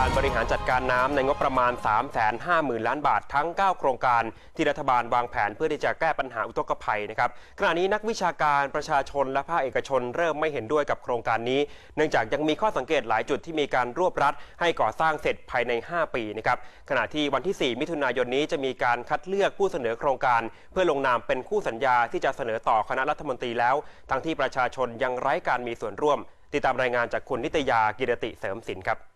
การบริหารจัดการน้ำในงบประมาณ 350,000 ล้านบาททั้ง 9 โครงการที่รัฐบาลวางแผนเพื่อที่จะแก้ปัญหาอุทกภัยนะครับขณะนี้นักวิชาการประชาชนและภาคเอกชนเริ่มไม่เห็นด้วยกับโครงการนี้ เนื่องจากยังมีข้อสังเกตหลายจุดที่มีการรวบรัดให้ก่อสร้างเสร็จภายใน 5 ปีนะครับขณะที่วันที่ 4 มิถุนายนนี้จะมีการคัดเลือกผู้เสนอโครงการ เพื่อลงนามเป็นคู่สัญญาที่จะเสนอต่อคณะรัฐมนตรีแล้ว ทั้งที่ประชาชนยังไร้การมีส่วนร่วม ติดตามรายงานจากคุณนิตยากิรติเสริมสินครับ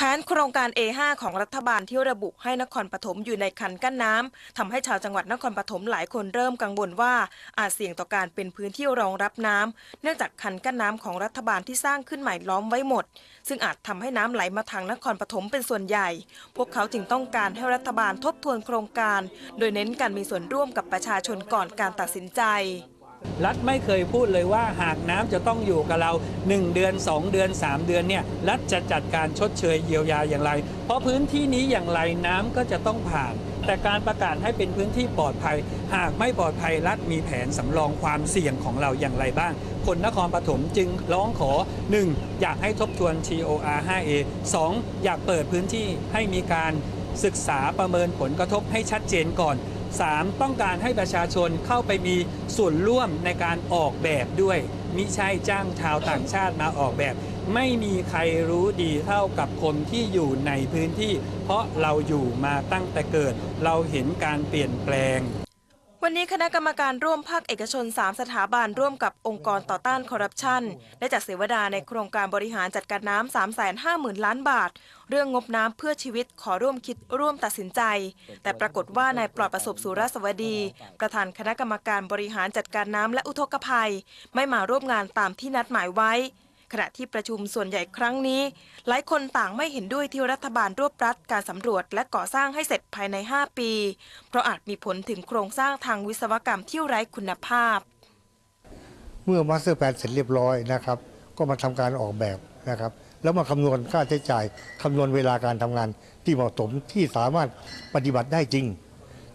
แผนโครงการ A5 ของรัฐบาลที่ระบุให้นครปฐมอยู่ในคันกั้นน้ำทำให้ชาวจังหวัดนครปฐมหลายคนเริ่มกังวลว่าอาจเสี่ยงต่อการเป็นพื้นที่รองรับน้ำเนื่องจากคันกั้นน้ำของรัฐบาลที่สร้างขึ้นใหม่ล้อมไว้หมด ซึ่งอาจทำให้น้ำไหลมาทางนครปฐมเป็นส่วนใหญ่ พวกเขาจึงต้องการให้รัฐบาลทบทวนโครงการ โดยเน้นการมีส่วนร่วมกับประชาชนก่อนการตัดสินใจ รัฐไม่เคยพูดเลยว่าหากน้ำจะต้องอยู่กับเรา 1 เดือน 2 เดือน 3 เดือนเนี่ยรัฐจะจัดการชดเชยเยียวยาอย่างไร เพราะพื้นที่นี้อย่างไรน้ำก็จะต้องผ่าน แต่การประกาศให้เป็นพื้นที่ปลอดภัย หากไม่ปลอดภัยรัฐมีแผนสำรองความเสี่ยงของเราอย่างไรบ้าง คนนครปฐมจึงร้องขอ 1. อยากให้ทบทวน TOR 5A 2. อยากเปิดพื้นที่ให้มีการศึกษาประเมินผลกระทบให้ชัดเจนก่อน 3. ต้องการให้ประชาชนเข้าไปมีส่วนร่วมในการออกแบบด้วยมิใช่จ้างชาวต่างชาติมาออกแบบ ไม่มีใครรู้ดีเท่ากับคนที่อยู่ในพื้นที่ เพราะเราอยู่มาตั้งแต่เกิด เราเห็นการเปลี่ยนแปลง วันนี้คณะกรรมการร่วมภาคเอกชน 3 สถาบันร่วมกับองค์กรต่อต้านคอร์รัปชันได้จัดเสวนาในโครงการบริหารจัดการน้ำ350,000 ล้านบาท เรื่องงบน้ำเพื่อชีวิตขอร่วมคิดร่วมตัดสินใจ แต่ปรากฏว่านายปลอดประสบสุรสวดี ประธานคณะกรรมการบริหารจัดการน้ำและอุทกภัย ไม่มาร่วมงานตามที่นัดหมายไว้ ขณะที่ประชุมส่วนใหญ่ครั้งนี้ หลายคนต่างไม่เห็นด้วยที่รัฐบาลรวบรัดการสำรวจและก่อสร้างให้เสร็จภายใน 5 ปี เพราะอาจมีผลถึงโครงสร้างทางวิศวกรรมที่ไร้คุณภาพ เมื่อมาสเตอร์แพลนเสร็จเรียบร้อยนะครับ ก็มาทำการออกแบบนะครับ แล้วมาคำนวณค่าใช้จ่ายคำนวณเวลาการทำงานที่เหมาะสมที่สามารถปฏิบัติได้จริง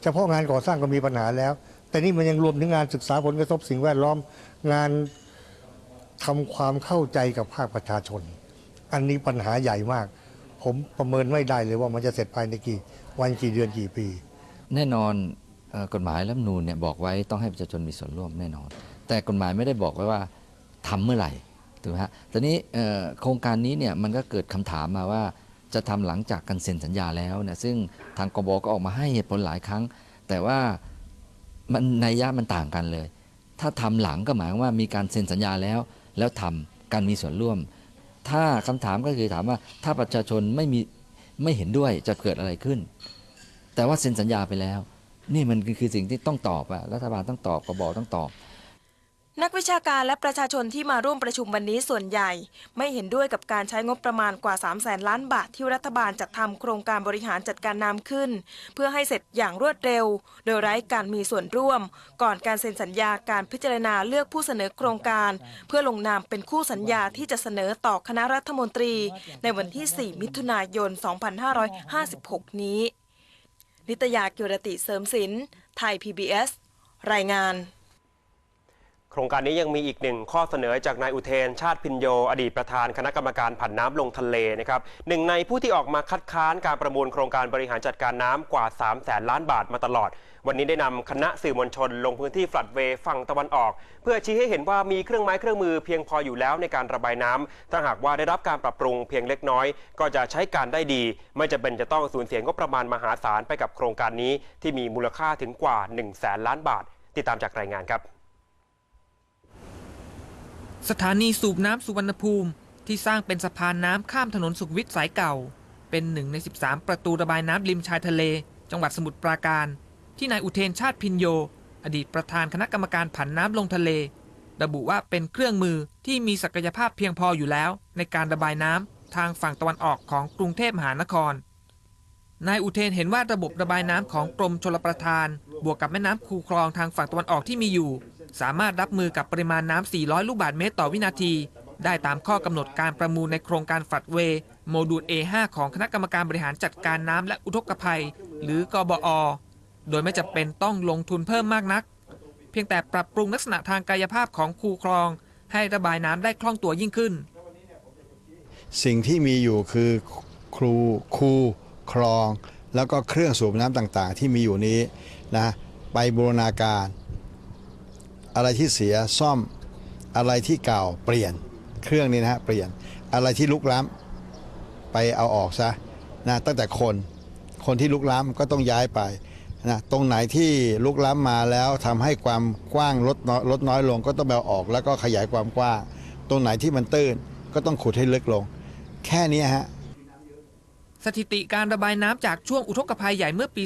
เฉพาะงานก่อสร้างก็มีปัญหาแล้ว แต่นี่มันยังรวมถึงงานศึกษาผลกระทบสิ่งแวดล้อมงาน ทำความเข้าใจกับภาคประชาชน อันนี้ปัญหาใหญ่มาก ผมประเมินไม่ได้เลยว่ามันจะเสร็จภายในกี่วันกี่เดือนกี่ปี แน่นอนอกฎหมายรัฐนูญเนี่ยบอกไว้ต้องให้ประชาชนมีส่วนร่วมแน่นอน แต่กฎหมายไม่ได้บอกไว้ว่าทำเมื่อไหร่ถูกไหมฮะตอนนี้โครงการนี้เนี่ยมันก็เกิดคำถามมาว่าจะทำหลังจากการเซ็นสัญญาแล้วเนี่ยซึ่งทางกบก็ออกมาให้เหตุผลหลายครั้ง แต่ว่ามันนัยยะมันต่างกันเลย ถ้าทำหลังก็หมายว่ามีการเซ็นสัญญาแล้ว แล้วทำการมีส่วนร่วม ถ้าคำถามก็คือถามว่าถ้าประชาชนไม่มีไม่เห็นด้วยจะเกิดอะไรขึ้น แต่ว่าเซ็นสัญญาไปแล้ว นี่มันคือคือสิ่งที่ต้องตอบอะรัฐบาลต้องตอบกบต้องตอบ นักวิชาการและประชาชนที่มาร่วมประชุมวันนี้ส่วนใหญ่ ไม่เห็นด้วยกับการใช้งบประมาณกว่า 3 0 0แสนล้านบาทที่รัฐบาลจัดทำโครงการบริหารจัดการน้ำขึ้น เพื่อให้เสร็จอย่างรวดเร็ว โดยไร้การมีส่วนร่วม ก่อนการเซ็นสัญญาการพิจารณาเลือกผู้เสนอโครงการ เพื่อลงนามเป็นคู่สัญญาที่จะเสนอต่อคณะรัฐมนตรี ในวันที่ 4 มิถุนายน 2556 นี้ นิตยากิรติเสริมสินไทย PBS รายงาน โครงการนี้ยังมีอีกหนึ่งข้อเสนอจากนายอุเทน ชาติพินโย อดีตประธานคณะกรรมการผันน้ำลงทะเลนะครับหนึ่งในผู้ที่ออกมาคัดค้านการประมูลโครงการบริหารจัดการน้ำกว่า 3 0 0แสนล้านบาทมาตลอด วันนี้ได้นำคณะสื่อมวลชน ลงพื้นที่ฟลัดเวฝั่งตะวันออก เพื่อชี้ให้เห็นว่ามีเครื่องไม้เครื่องมือเพียงพออยู่แล้วในการระบายน้ำถ้าหากว่าได้รับการปรับปรุงเพียงเล็กน้อย ก็จะใช้การได้ดี ไม่จำเป็นจะต้องสูญเสียงบประมาณมหาศาลไปกับโครงการนี้ที่มีมูลค่าถึงกว่า 1 0 0 0 0แสนล้านบาท ติดตามจากรายงานครับ สถานีสูบน้ำสุวรรณภูมิที่สร้างเป็นสะพานน้ำข้ามถนนสุขวิทสายเก่า เป็นหนึ่งใน 13 ประตูระบายน้ำริมชายทะเล จังหวัดสมุทรปราการ ที่นายอุเทนชาติพินโย อดีตประธานคณะกรรมการผันน้ำลงทะเล ระบุว่าเป็นเครื่องมือที่มีศักยภาพเพียงพออยู่แล้ว ในการระบายน้ำทางฝั่งตะวันออกของกรุงเทพมหานคร นายอุเทนเห็นว่าระบบระบายน้ำของกรมชลประทาน บวกกับแม่น้ำคูคลองทางฝั่งตะวันออกที่มีอยู่ สามารถรับมือกับปริมาณน้ำ 400 ลูกบาศก์เมตรต่อวินาที ได้ตามข้อกำหนดการประมูลในโครงการฝัดเว โมดูล A5 ของคณะกรรมการบริหารจัดการน้ำและอุทกภัย หรือกบอ โดยไม่จำเป็นต้องลงทุนเพิ่มมากนัก เพียงแต่ปรับปรุงลักษณะทางกายภาพของคูคลอง ให้ระบายน้ำได้คล่องตัวยิ่งขึ้น สิ่งที่มีอยู่คือครูคูคลอง แล้วก็เครื่องสูบน้ำต่างๆ ที่มีอยู่นี้นะไปบูรณาการ อะไรที่เสียซ่อมอะไรที่เก่าเปลี่ยนเครื่องนี้นะฮะเปลี่ยนอะไรที่ลุกล้ำไปเอาออกซะนะตั้งแต่คนคนที่ลุกล้ำก็ต้องย้ายไปนะตรงไหนที่ลุกล้ำมาแล้วทำให้ความกว้างลดน้อยลดน้อยลงก็ต้องไปเอาออกแล้วก็ขยายความกว้าง ตรงไหนที่มันตื้นก็ต้องขุดให้ลึกลง แค่นี้ฮะสถิติการระบายน้ำจากช่วงอุทกภัยใหญ่เมื่อปี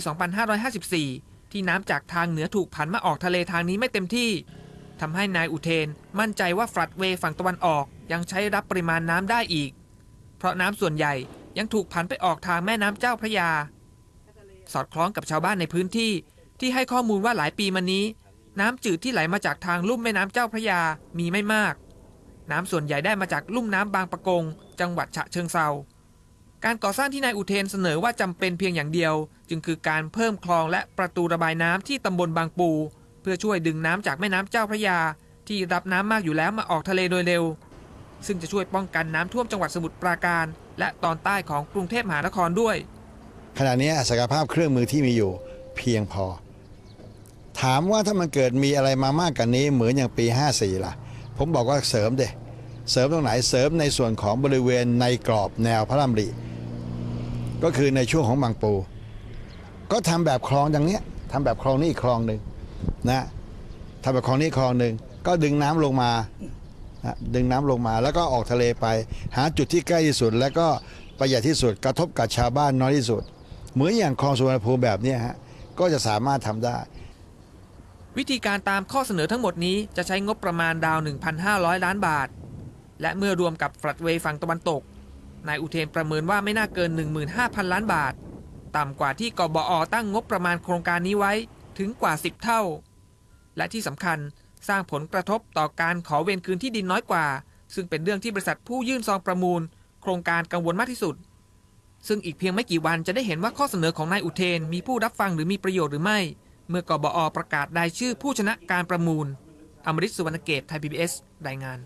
2554 ที่น้ำจากทางเหนือถูกผันมาออกทะเลทางนี้ไม่เต็มที่ ทำให้นายอุเทนมั่นใจว่าฟลัดเวฝั่งตะวันออกยังใช้รับปริมาณน้ำได้อีก เพราะน้ำส่วนใหญ่ยังถูกผันไปออกทางแม่น้ำเจ้าพระยา สอดคล้องกับชาวบ้านในพื้นที่ ที่ให้ข้อมูลว่าหลายปีมานี้ น้ำจืดที่ไหลมาจากทางลุ่มแม่น้ำเจ้าพระยามีไม่มาก น้ำส่วนใหญ่ได้มาจากลุ่มน้ำบางปะกง จังหวัดฉะเชิงเซาการก่อสร้างที่นายอุเทนเสนอว่าจำเป็นเพียงอย่างเดียว จึงคือการเพิ่มคลองและประตูระบายน้ำที่ตำบลบางปู พื่อช่วยดึงน้ำจากแม่น้ำเจ้าพระยา ที่รับน้ำมากอยู่แล้วมาออกทะเลโดยเร็ว ซึ่งจะช่วยป้องกันน้ำท่วมจังหวัดสมุทรปราการ และตอนใต้ของกรุงเทพมหานครด้วย ขณะนี้ศักยภาพเครื่องมือที่มีอยู่เพียงพอ ถามว่าถ้ามันเกิดมีอะไรมามากกว่านี้เหมือนอย่างปี 54 ล่ะ ผมบอกว่าเสริมเดเสริมตรงไหนเสริมในส่วนของบริเวณในกรอบแนวพระรามริก็คือในช่วงของบางปู ก็ทำแบบคลองอย่างเนี้ยทำแบบคลองนี้อีกคลองหนึ่ง นะทำแบบคลองนี้คลองหนึ่งก็ดึงน้ำลงมานะดึงน้ำลงมาแล้วก็ออกทะเลไป หาจุดที่ใกล้ที่สุด แล้วก็ประหยัดที่สุดกระทบกับชาวบ้านน้อยที่สุด เหมือนอย่างคลองสุวรรณภูมิแบบนี้ฮะก็จะสามารถทำได้ วิธีการตามข้อเสนอทั้งหมดนี้จะใช้งบประมาณดาว 1,500 ล้านบาท และเมื่อรวมกับฟลัดเวย์ฝั่งตะวันตกนายอุเทนประเมินว่าไม่น่าเกิน 15,000 ล้านบาท ต่ำกว่าที่กบอตั้งงบประมาณโครงการนี้ไว้ ถึงกว่า 10 เท่า และที่สำคัญสร้างผลกระทบต่อการขอเวรคืนที่ดินน้อยกว่า ซึ่งเป็นเรื่องที่บริษัทผู้ยื่นซองประมูล โครงการกังวลมากที่สุด ซึ่งอีกเพียงไม่กี่วันจะได้เห็นว่าข้อเสนอของนายอุเทน มีผู้รับฟังหรือมีประโยชน์หรือไม่ เมื่อกบอประกาศรายชื่อผู้ชนะการประมูลอมริตสุวรรณเกตไทยพีบีรายงาน